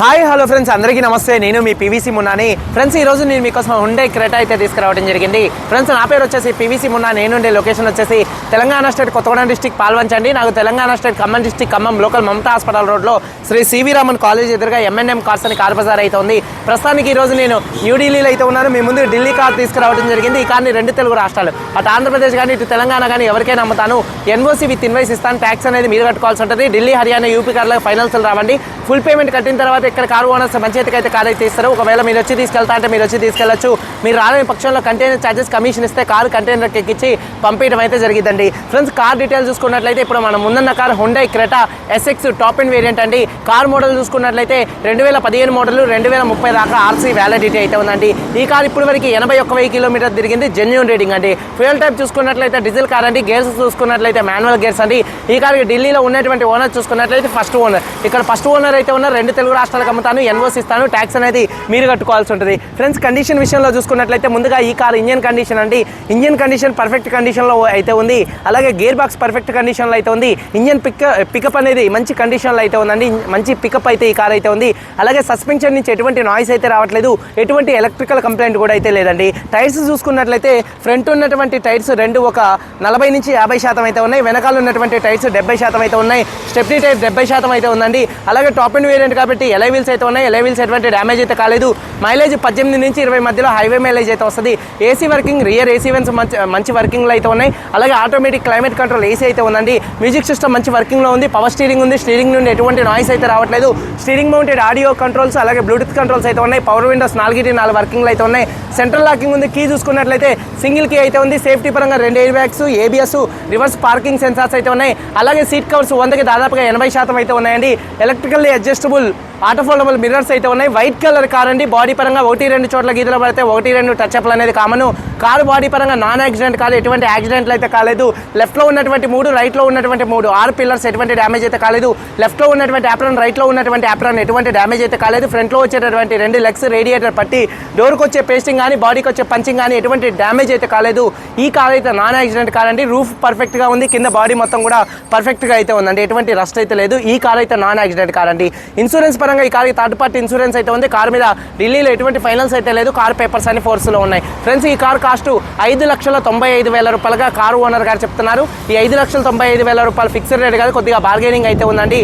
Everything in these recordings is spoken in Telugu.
Hi hello friends. అందరికీ నమస్తే. నేను మీ పీవీసీ మున్నాని. ఫ్రెండ్స్ ఈ రోజు నేను మీకోసం హుండే క్రెటా అయితే తీసుకురావడం జరిగింది. ఫ్రెండ్స్ నా పేరు వచ్చేసి పీవీసీ మున్నా. నేనుండే లొకేషన్ వచ్చేసి తెలంగాణ స్టేట్ కొత్తగూడెం డిస్టిక్ పాల్వంచండి నాకు Telangana state Khammam district Khammam local Mamata hospital రోడ్లో శ్రీ సివి రామన్ కాలేజ్ ఎదురుగా ఎంఎన్ఎం కార్స్ అని కార్ బజార్ అయితే ఉంది. ప్రస్తుతానికి ఈ రోజు నేను న్యూఢిల్లీలో అయితే ఉన్నాను. మీ ముందు ఢిల్లీ కార్ తీసుకురావడం జరిగింది. ఈ కార్ని రెండు తెలుగు రాష్ట్రాలు. అటు ఆంధ్రప్రదేశ్ కానీ ఇటు తెలంగాణ కానీ ఎవరికైనా అమ్ముతాను. ఎన్ఓసి విత్ ఇన్వైస్ ఇస్తాను. ట్యాక్స్ అనేది మీరు కట్టుకోవాల్సి ఉంటుంది. ఢిల్లీ హర్యానా యూపీ కార్లో ఫైనల్స్ రావండి. ఫుల్ పేమెంట్ కట్టిన తర్వాత ఇక్కడ కారు ఓనర్స్ మంచి అయితే అయితే ఇస్తారు. ఒకవేళ మీరు వచ్చి తీసుకెళ్తా అంటే మీరు వచ్చి తీసుకెళ్ళొచ్చు మీరు రాలేని పక్షంలో కంటైనర్ ఛార్జెస్ కమిషన్ ఇస్తే కారు కంటైనర్కి ఎక్కించి పంపించడం అయితే జరిగిందండి. ఫ్రెండ్స్ కార్ డీటెయిల్స్ చూసుకున్నట్లయితే ఇప్పుడు మనం ముందున్న car Hyundai Creta SX top and variant అండి. కార్ మోడల్ చూసుకున్నట్లయితే రెండు వేల పదిహేను మోడల్ రెండు వేల ముప్పై దాకా ఆర్సీ వ్యాలిడిటీ అయితే ఉందండి. ఈ కార్ ఇప్పుడు వరకు ఎనభై ఒక్క వెయ్యి కిలోమీటర్ తిరిగింది. జెన్యున్ రీడింగ్ అండి. ఫ్యూయల్ టైప్ చూసుకున్నట్లయితే డీజిల్ కార్ అండి. గేర్స్ చూసుకున్నట్లయితే మాన్యువల్ గేర్స్ అండి. ఈ కార్ ఢిల్లీలో ఉన్నటువంటి ఓనర్ చూసుకున్నట్లయితే ఫస్ట్ ఓనర్ ఇక్కడ ఫస్ట్ ఓనర్ అయితే ఉన్న రెండు తెలుగు రాష్ట్రాలకు అమ్ముతాను ఎన్ఓసి ఇస్తాను ట్యాక్స్ అనేది మీరు కట్టుకోవాల్సి ఉంటుంది. ఫ్రెండ్స్ కండిషన్ విషయంలో చూసుకున్నట్లయితే ముందుగా ఈ కార్ ఇంజన్ కండిషన్ అండి. ఇంజన్ కండిషన్ పర్ఫెక్ట్ కండిషన్లో అయితే ఉంది. అలాగే గేర్ బాక్స్ పర్ఫెక్ట్ కండిషన్లో అయితే ఉంది. ఇంజన్ పిక్ పికప్ అనేది మంచి కండిషన్లో అయితే ఉందండి. మంచి పికప్ అయితే ఈ కార్ అయితే ఉంది. అలాగే సస్పెన్షన్ నుంచి ఎటువంటి నాయిస్ అయితే రావట్లేదు. ఎటువంటి ఎలక్ట్రికల్ కంప్లైంట్ కూడా అయితే లేదండి. టైర్స్ చూసుకున్నట్లయితే ఫ్రంట్ ఉన్నటువంటి టైర్స్ రెండు ఒక నలభై నుంచి యాభై శాతం అయితే ఉన్నాయి. వెనకాల ఉన్నటువంటి టైర్స్ డెబ్బై శాతం అయితే ఉన్నాయి. స్టెప్నీ టైర్ డెబ్బై శాతం అయితే ఉందండి. అలాగే టాప్ అండ్ వేరియంట్ కాబట్టి ఎలా వీల్స్ అయితే ఉన్నాయి. ఎలై వీల్స్ ఎటువంటి డ్యామేజ్ అయితే కాలేదు. మైలేజ్ పద్దెనిమిది నుంచి ఇరవై మధ్యలో హైవే మైలేజ్ అయితే వస్తుంది. AC working rear AC vents మంచి మంచి వర్కింగ్లో అయితే ఉన్నాయి. అలాగే ఆటోమేటిక్ క్లైమేట్ కంట్రోల్ ఏసీ అయితే ఉందండి. మ్యూజిక్ సిస్టమ్ మంచి వర్కింగ్లో ఉంది. పవర్ స్టీరింగ్ ఉంది. స్టీరింగ్ నుండి ఎటువంటి నాయిస్ అయితే రావట్లేదు. స్టీరింగ్ మౌంటెడ్ ఆడియో కంట్రోల్స్ అలాగే బ్లూటూత్ కంట్రోల్స్ అయితే ఉన్నాయి. పవర్ విండోస్ నాలుగిటి నాలుగు వర్కింగ్లు అయితే ఉన్నాయి. సెంట్రల్ లాకింగ్ ఉంది. కీ చూసుకున్నట్లయితే సింగిల్ కీ అయితే ఉంది. సేఫ్టీ పరంగా రెండు air bags ABS reverse parking sensors అయితే ఉన్నాయి. అలాగే సీట్ కవర్స్ వందకి దాదాపుగా ఎనభై శాతం అయితే ఉన్నాయండి. Electrically adjustable auto foldable mirrors అయితే ఉన్నాయి. వైట్ కలర్ కార్ అండి. బాడీ పరంగా ఒకటి రెండు చోట్ల గీతలు పడితే ఒకటి రెండు టచ్అప్లు అనేది కామన్ కారు బాడీ పరంగా నాన్ యాక్సిడెంట్ కాదు. ఎటువంటి యాక్సిడెంట్లు అయితే కాలేదు. లెఫ్ట్లో ఉన్నటువంటి మూడు రైట్లో ఉన్నటువంటి మూడు. ఆరు పిల్లర్స్ ఎటువంటి డ్యామేజ్ అయితే కాలేదు. లెఫ్ట్లో ఉన్నటువంటి యాప్రాన్ రైట్లో ఉన్నటువంటి యాప్రాన్ ఎటువంటి డ్యామేజ్ అయితే కాలేదు. ఫ్రంట్లో వచ్చేటటువంటి రెండు లెగ్స్ రేడియేటర్ పట్టి డోర్కి వచ్చే పేస్టింగ్ కానీ బాడీకి వచ్చే పంచింగ్ కానీ ఎటువంటి డ్యామేజ్ అయితే కాలేదు. ఈ కార్ అయితే నాన్ యాక్సిడెంట్ కార్ అండి. రూఫ్ పర్ఫెక్ట్గా ఉంది. కింద బాడీ మొత్తం కూడా పర్ఫెక్ట్గా అయితే ఉందండి. ఎటువంటి రస్ట్ అయితే లేదు. ఈ కార్ అయితే నాన్ యాక్సిడెంట్ కార్ అండి. ఇన్సూరెన్స్ పరంగా ఈ కార్కి థర్డ్ పార్టీ ఇన్సూరెన్స్ అయితే ఉంది. కార్ మీద ఢిల్లీలో ఎటువంటి ఫైనల్స్ అయితే లేదు. కార్ పేపర్స్ అన్ని ఫోర్స్లో ఉన్నాయి. ఫ్రెండ్స్ ఈ కార్ కాస్ట్ ఐదు లక్షల తొంభై ఐదు వేల రూపాయలుగా కారు ఓనర్ గారు చెప్తున్నారు. ఈ ఐదు లక్షల తొంభై ఐదు వేల రూపాయలు ఫిక్స్డ్ రేట్ కాదు కొద్దిగా బార్గెనింగ్ అయితే ఉందండి.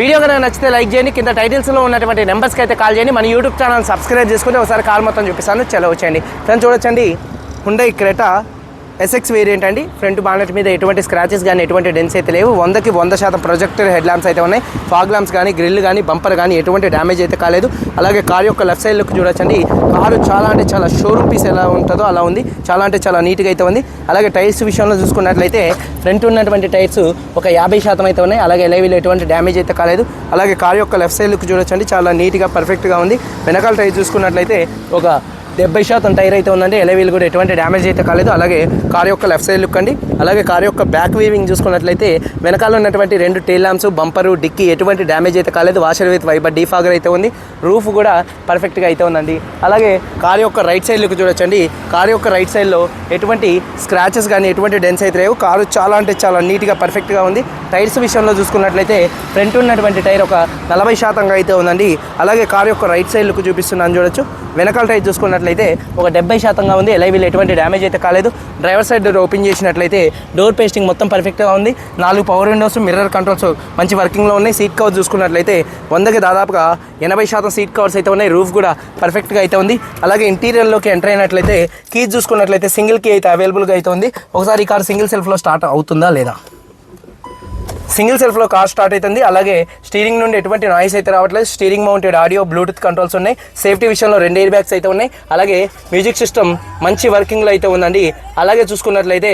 వీడియో కనుక నచ్చితే లైక్ చేయండి. కింద టైటిల్స్లో ఉన్నటువంటి నెంబర్స్కి అయితే కాల్ చేయండి. మన యూట్యూబ్ ఛానల్ సబ్స్క్రైబ్ చేసుకుని ఒకసారి కాల్ మొత్తం చూపిస్తాను. చెలవచ్చండి ఫ్రెండ్స్ చూడొచ్చండి. హుండై క్రెటా ఎస్ఎక్స్ వేరియంట్ అండి. ఫ్రంట్ బానెట్ మీద ఎటువంటి స్క్రాచెస్ కానీ ఎటువంటి డెన్స్ అయితే లేవు. వందకి వంద శాతం ప్రొజెక్టర్ హెడ్ ల్యాంప్స్ అయితే ఉన్నాయి. ఫాగ్ ల్యాంప్స్ కానీ గ్రిల్ కానీ బంపర్ కానీ ఎటువంటి డ్యామేజ్ అయితే కాలేదు. అలాగే కార్ యొక్క లెఫ్ట్ సైడ్ లుక్ చూడొచ్చండి. కారు చాలా అంటే చాలా షోరూమ్ పీస్ ఎలా ఉంటుందో అలా ఉంది. చాలా అంటే చాలా నీట్గా అయితే ఉంది. అలాగే టైర్స్ విషయంలో చూసుకున్నట్లయితే ఫ్రంట్ ఉన్నటువంటి టైర్స్ ఒక యాభై శాతం అయితే ఉన్నాయి. అలాగే ఎలైవీలో ఎటువంటి డ్యామేజ్ అయితే కాలేదు. అలాగే కార్ యొక్క లెఫ్ట్ సైడ్ లుక్ చూడొచ్చండి. చాలా నీట్గా పర్ఫెక్ట్గా ఉంది. వెనకాల టైర్ చూసుకున్నట్లయితే ఒక డెబ్బై శాతం టైర్ అయితే ఉందండి. ఎలవీలు కూడా ఎటువంటి డ్యామేజ్ అయితే కాలేదు. అలాగే కార్ యొక్క లెఫ్ట్ సైడ్ లుక్ అండి. అలాగే కార్ యొక్క బ్యాక్ వీవింగ్ చూసుకున్నట్లయితే వెనకాల ఉన్నటువంటి రెండు టైల్ ల్యాంప్స్ బంపరు డిక్కీ ఎటువంటి డ్యామేజ్ అయితే కాలేదు. వాషర్ విత్ వైబర్ డీఫాగర్ అయితే ఉంది. రూఫ్ కూడా పర్ఫెక్ట్గా అయితే ఉందండి. అలాగే కార్ యొక్క రైట్ సైడ్ లుక్ చూడొచ్చండి. కార్ యొక్క రైట్ సైడ్లో ఎటువంటి స్క్రాచెస్ కానీ ఎటువంటి డెన్స్ అయితే లేవు. కారు చాలా అంటే చాలా నీట్గా పర్ఫెక్ట్గా ఉంది. టైర్స్ విషయంలో చూసుకున్నట్లయితే ఫ్రంట్ ఉన్నటువంటి టైర్ ఒక నలభై శాతంగా అయితే ఉందండి. అలాగే కార్ యొక్క రైట్ సైడ్ లుక్ చూపిస్తున్నాను చూడొచ్చు. వెనకాల టైర్ చూసుకున్నట్లయితే ఒక డెబ్బై శాతంగా ఉంది. ఎలైవీలు ఎటువంటి డ్యామేజ్ అయితే కాలేదు. డ్రైవర్ సైడ్ డోర్ ఓపెన్ చేసినట్లయితే డోర్ పేస్టింగ్ మొత్తం పర్ఫెక్ట్గా ఉంది. నాలుగు పవర్ విండోస్ మిర్రర్ కంట్రోల్స్ మంచి వర్కింగ్లో ఉన్నాయి. సీట్ కవర్ చూసుకున్నట్లయితే వందకి దాదాపుగా ఎనభై శాతం సీట్ కవర్స్ అయితే ఉన్నాయి. రూఫ్ కూడా పర్ఫెక్ట్గా అయితే ఉంది. అలాగే ఇంటీరియర్లోకి ఎంటర్ అయినట్లయితే కీస్ చూసుకున్నట్లయితే సింగిల్ కీ అయితే అవైలబుల్గా అయితే ఉంది. ఒకసారి ఈ కార్ సింగిల్ సెల్ఫ్లో స్టార్ట్ అవుతుందా లేదా? సింగిల్ సెల్ఫ్లో కార్ స్టార్ట్ అవుతుంది. అలాగే స్టీరింగ్ నుండి ఎటువంటి నాయిస్ అయితే రావట్లేదు. Steering mounted audio bluetooth controls ఉన్నాయి. సేఫ్టీ విషయంలో రెండు ఎయిర్ బ్యాగ్స్ అయితే ఉన్నాయి. అలాగే మ్యూజిక్ సిస్టమ్ మంచి వర్కింగ్లో అయితే ఉందండి. అలాగే చూసుకున్నట్లయితే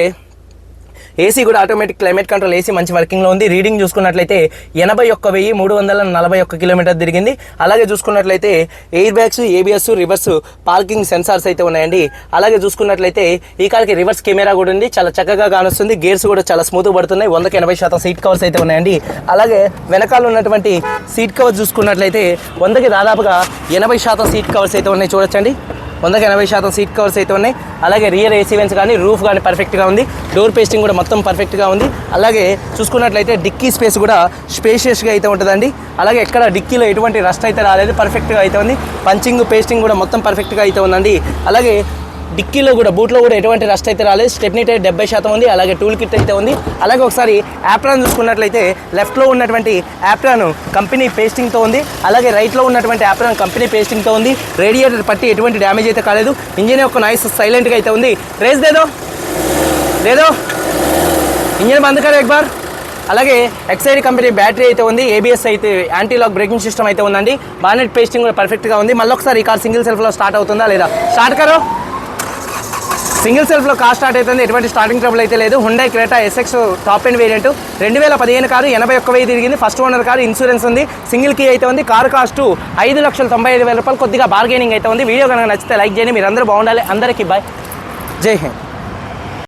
ఏసీ కూడా ఆటోమేటిక్ క్లైమేట్ కంట్రోల్ ఏసీ మంచి వర్కింగ్లో ఉంది. రీడింగ్ చూసుకున్నట్లయితే ఎనభై ఒక్క వెయ్యి మూడు వందల నలభై ఒక్క కిలోమీటర్ తిరిగింది. అలాగే చూసుకున్నట్లయితే air bags ABS reverse parking sensors అయితే ఉన్నాయండి. అలాగే చూసుకున్నట్లయితే ఈ కార్కి రివర్స్ కెమెరా కూడా ఉంది. చాలా చక్కగా కానొస్తుంది. గేర్స్ కూడా చాలా స్మూత్ పడుతున్నాయి. వందకి ఎనభై శాతం సీట్ కవర్స్ అయితే ఉన్నాయండి. అలాగే వెనకాల ఉన్నటువంటి సీట్ కవర్ చూసుకున్నట్లయితే వందకి దాదాపుగా ఎనభై శాతం సీట్ కవర్స్ అయితే ఉన్నాయి. చూడొచ్చండి. వందకి ఎనభై శాతం సీట్ కవర్స్ అయితే ఉన్నాయి. అలాగే రియర్ ఏసీ వెన్స్ కానీ రూఫ్ కానీ పర్ఫెక్ట్గా ఉంది. డోర్ పేస్టింగ్ కూడా మొత్తం పర్ఫెక్ట్గా ఉంది. అలాగే చూసుకున్నట్లయితే డిక్కీ స్పేస్ కూడా స్పేషియస్గా అయితే ఉంటుందండి. అలాగే ఎక్కడ డిక్కీలో ఎటువంటి రస్ట్ అయితే రాలేదు. పర్ఫెక్ట్గా అయితే ఉంది. పంచింగ్ పేస్టింగ్ కూడా మొత్తం పర్ఫెక్ట్గా అయితే ఉందండి. అలాగే డిక్కీలో కూడా బూట్లో కూడా ఎటువంటి రస్ట్ అయితే రాలేదు. స్టెప్నీ టైర్ డెబ్బై శాతం ఉంది అలాగే టూల్ కిట్ అయితే ఉంది. అలాగే ఒకసారి యాప్రాన్ చూసుకున్నట్లయితే లెఫ్ట్లో ఉన్నటువంటి యాప్రాన్ కంపెనీ పేస్టింగ్తో ఉంది. అలాగే రైట్లో ఉన్నటువంటి యాప్రాన్ కంపెనీ పేస్టింగ్తో ఉంది. రేడియేటర్ పట్టి ఎటువంటి డ్యామేజ్ అయితే కాలేదు. ఇంజిన్ యొక్క నాయిస్ సైలెంట్గా అయితే ఉంది. రేస్ దేదో? లేదో ఇంజిన్ బంద్ కదా ఎక్బార్ అలాగే ఎక్సైడ్ కంపెనీ బ్యాటరీ అయితే ఉంది. ఏబిఎస్ అయితే యాంటీ లాక్ బ్రేకింగ్ సిస్టమ్ అయితే ఉందండి. బానెట్ పేస్టింగ్ కూడా పర్ఫెక్ట్గా ఉంది. మళ్ళీ ఒకసారి ఈ కార్ సింగిల్ సెల్ఫ్లో స్టార్ట్ అవుతుందా లేదా? స్టార్ట్ కరో? సింగిల్ సెల్ఫ్లో కార్ స్టార్ట్ అవుతుంది. ఎటువంటి స్టార్టింగ్ ట్రబుల్ అయితే లేదు. Hyundai Creta SX top end variant రెండు వేల పదిహేను కారు ఎనభై ఒక్క వెయ్యి తిరిగింది. ఫస్ట్ ఓనర్ కారు ఇన్సూరెన్స్ ఉంది. సింగిల్ కీ అయితే ఉంది. కారు కాస్ట్ ఐదు లక్షల తొంభై ఐదు వేల రూపాయలు కొద్దిగా బార్గెనింగ్ అయితే ఉంది. వీడియో కనుక నచ్చితే లైక్ చేయండి. మీరు అందరూ బాగుండాలి. అందరికీ బాయ్ జై హింద్.